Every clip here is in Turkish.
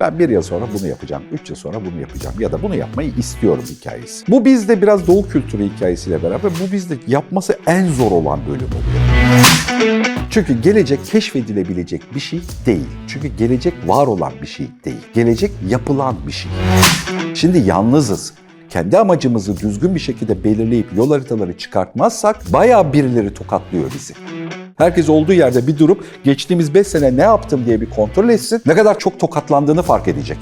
Ben bir yıl sonra bunu yapacağım, üç yıl sonra bunu yapacağım ya da bunu yapmayı istiyorum hikayesi. Bu bizde biraz doğu kültürü hikayesiyle beraber bu bizde yapması en zor olan bölüm oluyor. Çünkü gelecek keşfedilebilecek bir şey değil. Çünkü gelecek var olan bir şey değil. Gelecek yapılan bir şey. Şimdi yalnızız. Kendi amacımızı düzgün bir şekilde belirleyip yol haritaları çıkartmazsak bayağı birileri tokatlıyor bizi. Herkes olduğu yerde bir durup geçtiğimiz 5 sene ne yaptım diye bir kontrol etsin. Ne kadar çok tokatlandığını fark edecek.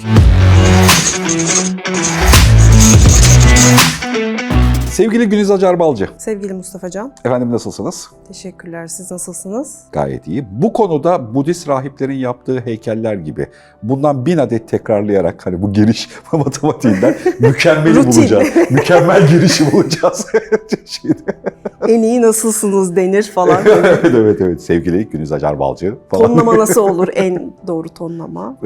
Sevgili Güniz Acar Balcı, Sevgili Mustafa Can, efendim nasılsınız? teşekkürler. Siz nasılsınız? Gayet iyi. Bu konuda Budist rahiplerin yaptığı heykeller gibi bundan bin adet tekrarlayarak hani bu giriş matematiğinden mükemmeli bulacağız. Mükemmel girişi bulacağız. En iyi nasılsınız denir falan. evet evet evet sevgili Güniz Acar Balcı falan. tonlama nasıl olur en doğru tonlama?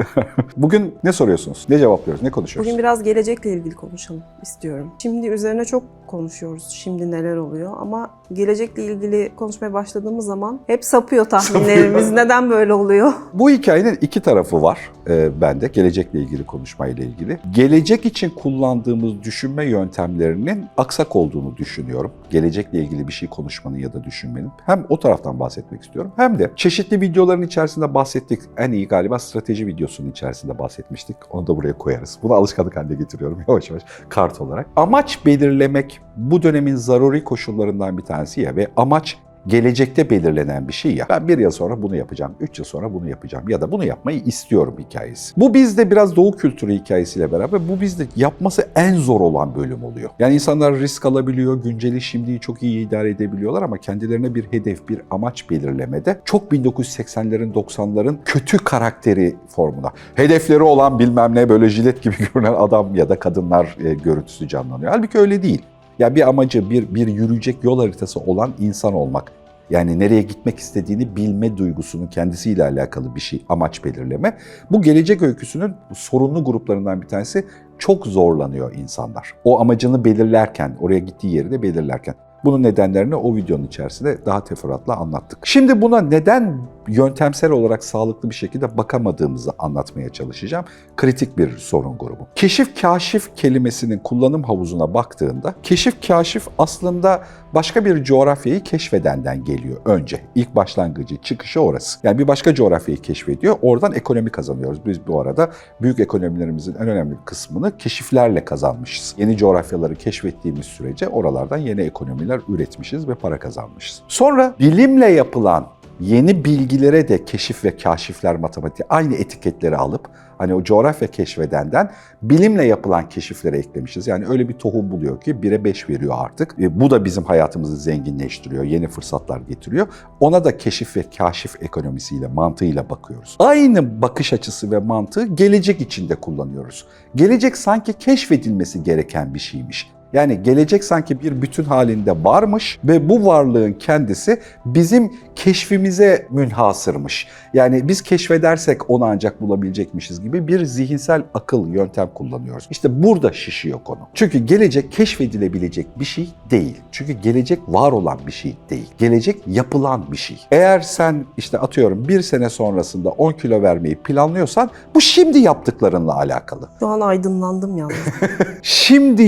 Bugün ne soruyorsunuz? Ne cevaplıyoruz? Ne konuşuyoruz? Bugün biraz gelecekle ilgili konuşalım istiyorum. Şimdi üzerine çok konuşuyoruz. Şimdi neler oluyor ama gelecekle ilgili konuşmaya başladığımız zaman hep sapıyor tahminlerimiz. Neden böyle oluyor? Bu hikayenin iki tarafı var e, bende gelecekle ilgili konuşmayla ilgili. Gelecek için kullandığımız düşünme yöntemlerinin aksak olduğunu düşünüyorum. Gelecekle ilgili bir şey konuşmanın ya da düşünmenin. Hem o taraftan bahsetmek istiyorum hem de çeşitli videoların içerisinde bahsettik. En iyi galiba strateji videosunun içerisinde bahsetmiştik. Onu da buraya koyarız. Bunu alışkanlık haline getiriyorum yavaş yavaş kart olarak. Amaç belirlemek bu dönemin zaruri koşullarından bir tanesi ya ve amaç gelecekte belirlenen bir şey ya. Ben bir yıl sonra bunu yapacağım, üç yıl sonra bunu yapacağım ya da bunu yapmayı istiyorum hikayesi. Bu bizde biraz doğu kültürü hikayesiyle beraber bu bizde yapması en zor olan bölüm oluyor. Yani insanlar risk alabiliyor, günceli şimdiyi çok iyi idare edebiliyorlar ama kendilerine bir hedef, bir amaç belirlemede çok 1980'lerin 90'ların kötü karakteri formuna. Hedefleri olan bilmem ne böyle jilet gibi görünen adam ya da kadınlar e, görüntüsü canlanıyor. Halbuki öyle değil. Ya bir amacı, bir, bir yürüyecek yol haritası olan insan olmak. Yani nereye gitmek istediğini bilme duygusunun kendisiyle alakalı bir şey, amaç belirleme. Bu gelecek öyküsünün sorunlu gruplarından bir tanesi çok zorlanıyor insanlar. O amacını belirlerken, oraya gittiği yeri de belirlerken. Bunun nedenlerini o videonun içerisinde daha teferruatla anlattık. Şimdi buna neden yöntemsel olarak sağlıklı bir şekilde bakamadığımızı anlatmaya çalışacağım. Kritik bir sorun grubu. Keşif kaşif kelimesinin kullanım havuzuna baktığında keşif kaşif aslında başka bir coğrafyayı keşfedenden geliyor önce. İlk başlangıcı, çıkışı orası. Yani bir başka coğrafyayı keşfediyor. Oradan ekonomi kazanıyoruz. Biz bu arada büyük ekonomilerimizin en önemli kısmını keşiflerle kazanmışız. Yeni coğrafyaları keşfettiğimiz sürece oralardan yeni ekonomiler üretmişiz ve para kazanmışız. Sonra bilimle yapılan yeni bilgilere de keşif ve kaşifler matematiği aynı etiketleri alıp hani o coğrafya keşfedenden bilimle yapılan keşiflere eklemişiz. Yani öyle bir tohum buluyor ki 1'e 5 veriyor artık. E, bu da bizim hayatımızı zenginleştiriyor, yeni fırsatlar getiriyor. Ona da keşif ve kaşif ekonomisiyle, mantığıyla bakıyoruz. Aynı bakış açısı ve mantığı gelecek içinde kullanıyoruz. Gelecek sanki keşfedilmesi gereken bir şeymiş. Yani gelecek sanki bir bütün halinde varmış ve bu varlığın kendisi bizim keşfimize münhasırmış. Yani biz keşfedersek onu ancak bulabilecekmişiz gibi bir zihinsel akıl yöntem kullanıyoruz. İşte burada şişiyor konu. Çünkü gelecek keşfedilebilecek bir şey değil. Çünkü gelecek var olan bir şey değil. Gelecek yapılan bir şey. Eğer sen işte atıyorum bir sene sonrasında 10 kilo vermeyi planlıyorsan bu şimdi yaptıklarınla alakalı. Şu an aydınlandım yalnız. Şimdi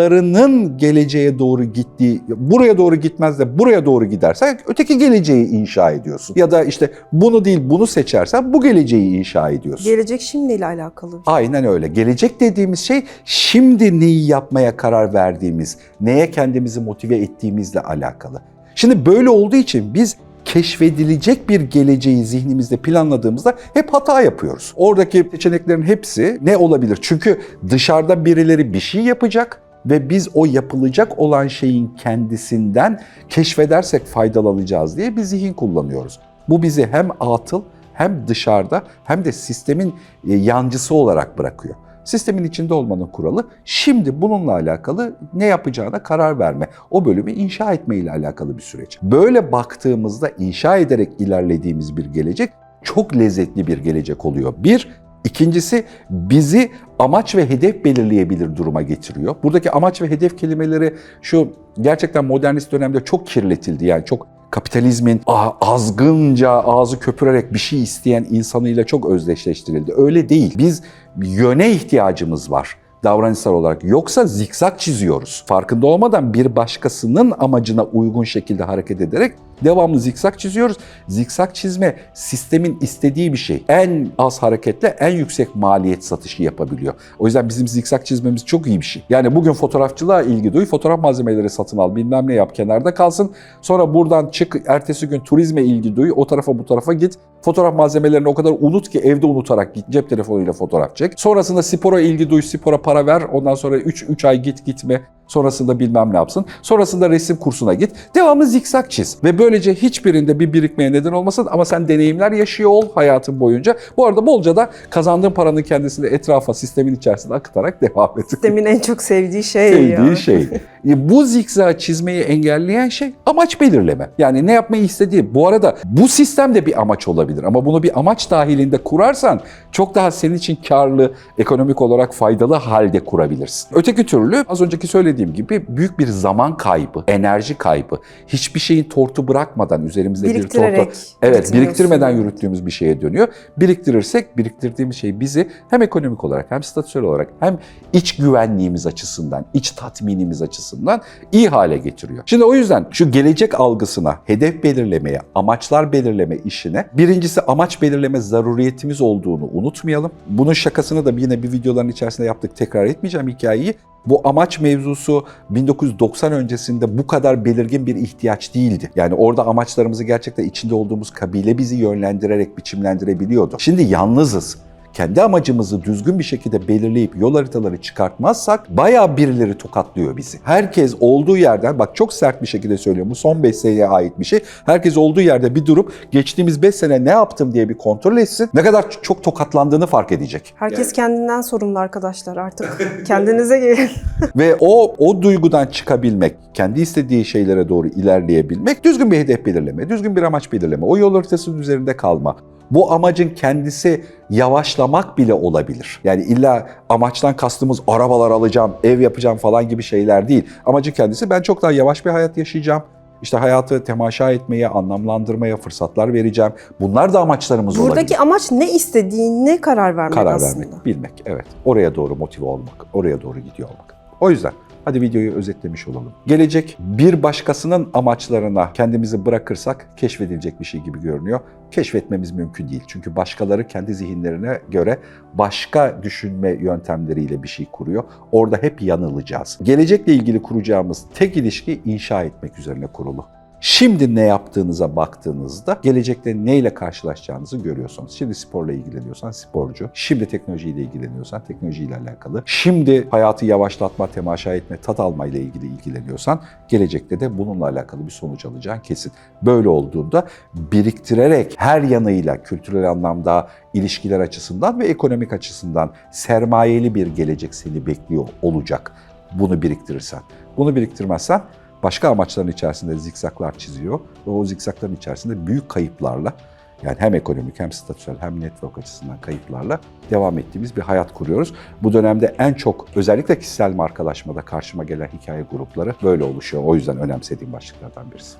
yaptıklarının geleceğe doğru gittiği, buraya doğru gitmez de buraya doğru gidersen öteki geleceği inşa ediyorsun. Ya da işte bunu değil bunu seçersen bu geleceği inşa ediyorsun. Gelecek şimdiyle alakalı. şey. Aynen öyle. Gelecek dediğimiz şey şimdi neyi yapmaya karar verdiğimiz, neye kendimizi motive ettiğimizle alakalı. Şimdi böyle olduğu için biz keşfedilecek bir geleceği zihnimizde planladığımızda hep hata yapıyoruz. Oradaki seçeneklerin hepsi ne olabilir? Çünkü dışarıda birileri bir şey yapacak ve biz o yapılacak olan şeyin kendisinden keşfedersek faydalanacağız diye bir zihin kullanıyoruz. Bu bizi hem atıl hem dışarıda hem de sistemin e, yancısı olarak bırakıyor. Sistemin içinde olmanın kuralı şimdi bununla alakalı ne yapacağına karar verme. O bölümü inşa etme ile alakalı bir süreç. Böyle baktığımızda inşa ederek ilerlediğimiz bir gelecek çok lezzetli bir gelecek oluyor. Bir, İkincisi bizi amaç ve hedef belirleyebilir duruma getiriyor. Buradaki amaç ve hedef kelimeleri şu gerçekten modernist dönemde çok kirletildi. Yani çok kapitalizmin a- azgınca ağzı köpürerek bir şey isteyen insanıyla çok özdeşleştirildi. Öyle değil. Biz yöne ihtiyacımız var davranışsal olarak. Yoksa zikzak çiziyoruz. Farkında olmadan bir başkasının amacına uygun şekilde hareket ederek devamlı zikzak çiziyoruz. Zikzak çizme sistemin istediği bir şey. En az hareketle en yüksek maliyet satışı yapabiliyor. O yüzden bizim zikzak çizmemiz çok iyi bir şey. Yani bugün fotoğrafçılığa ilgi duy, fotoğraf malzemeleri satın al, bilmem ne yap, kenarda kalsın. Sonra buradan çık, ertesi gün turizme ilgi duy, o tarafa bu tarafa git. Fotoğraf malzemelerini o kadar unut ki evde unutarak git, cep telefonuyla fotoğraf çek. Sonrasında spora ilgi duy, spora para ver. Ondan sonra 3 3 ay git gitme. Sonrasında bilmem ne yapsın. Sonrasında resim kursuna git. Devamlı zikzak çiz. Ve böylece hiçbirinde bir birikmeye neden olmasın ama sen deneyimler yaşıyor ol hayatın boyunca. Bu arada bolca da kazandığın paranın kendisini etrafa, sistemin içerisinde akıtarak devam et. Sistemin en çok sevdiği şey Sevdiği ya. şey. E, Bu zikzak çizmeyi engelleyen şey amaç belirleme. Yani ne yapmayı istediği. Bu arada bu sistem de bir amaç olabilir ama bunu bir amaç dahilinde kurarsan çok daha senin için karlı, ekonomik olarak faydalı halde kurabilirsin. Öteki türlü az önceki söylediğim gibi büyük bir zaman kaybı, enerji kaybı. Hiçbir şeyin tortu bırakmadan üzerimizde bir tortu Evet, biriktirmeden yürüttüğümüz bir şeye dönüyor. Biriktirirsek biriktirdiğimiz şey bizi hem ekonomik olarak hem statüsel olarak hem iç güvenliğimiz açısından, iç tatminimiz açısından iyi hale getiriyor. Şimdi o yüzden şu gelecek algısına, hedef belirlemeye, amaçlar belirleme işine birincisi amaç belirleme zaruriyetimiz olduğunu unutmayalım. Bunun şakasını da yine bir videoların içerisinde yaptık. Tekrar etmeyeceğim hikayeyi. Bu amaç mevzusu 1990 öncesinde bu kadar belirgin bir ihtiyaç değildi. Yani orada amaçlarımızı gerçekten içinde olduğumuz kabile bizi yönlendirerek biçimlendirebiliyordu. Şimdi yalnızız kendi amacımızı düzgün bir şekilde belirleyip yol haritaları çıkartmazsak bayağı birileri tokatlıyor bizi. Herkes olduğu yerden, bak çok sert bir şekilde söylüyorum bu son 5 seneye ait bir şey. Herkes olduğu yerde bir durup geçtiğimiz 5 sene ne yaptım diye bir kontrol etsin. Ne kadar çok tokatlandığını fark edecek. Herkes kendinden sorumlu arkadaşlar artık. Kendinize gelin. Ve o o duygudan çıkabilmek, kendi istediği şeylere doğru ilerleyebilmek, düzgün bir hedef belirleme, düzgün bir amaç belirleme, o yol haritasının üzerinde kalma. Bu amacın kendisi yavaşlamak bile olabilir. Yani illa amaçtan kastımız arabalar alacağım, ev yapacağım falan gibi şeyler değil. Amacın kendisi ben çok daha yavaş bir hayat yaşayacağım. İşte hayatı temaşa etmeye, anlamlandırmaya fırsatlar vereceğim. Bunlar da amaçlarımız olabilir. Buradaki amaç ne istediğine karar vermek Karar aslında. vermek, bilmek. Evet. Oraya doğru motive olmak, oraya doğru gidiyor olmak. O yüzden hadi videoyu özetlemiş olalım. Gelecek bir başkasının amaçlarına kendimizi bırakırsak keşfedilecek bir şey gibi görünüyor. Keşfetmemiz mümkün değil. Çünkü başkaları kendi zihinlerine göre başka düşünme yöntemleriyle bir şey kuruyor. Orada hep yanılacağız. Gelecekle ilgili kuracağımız tek ilişki inşa etmek üzerine kurulu. Şimdi ne yaptığınıza baktığınızda gelecekte neyle karşılaşacağınızı görüyorsunuz. Şimdi sporla ilgileniyorsan sporcu, şimdi teknolojiyle ilgileniyorsan teknolojiyle alakalı, şimdi hayatı yavaşlatma, temaşa etme, tat alma ile ilgili ilgileniyorsan gelecekte de bununla alakalı bir sonuç alacağın kesin. Böyle olduğunda biriktirerek her yanıyla kültürel anlamda, ilişkiler açısından ve ekonomik açısından sermayeli bir gelecek seni bekliyor olacak. Bunu biriktirirsen. Bunu biriktirmezsen başka amaçların içerisinde zikzaklar çiziyor ve o zikzakların içerisinde büyük kayıplarla yani hem ekonomik hem statüsel hem network açısından kayıplarla devam ettiğimiz bir hayat kuruyoruz. Bu dönemde en çok özellikle kişisel markalaşmada karşıma gelen hikaye grupları böyle oluşuyor. O yüzden önemsediğim başlıklardan birisi.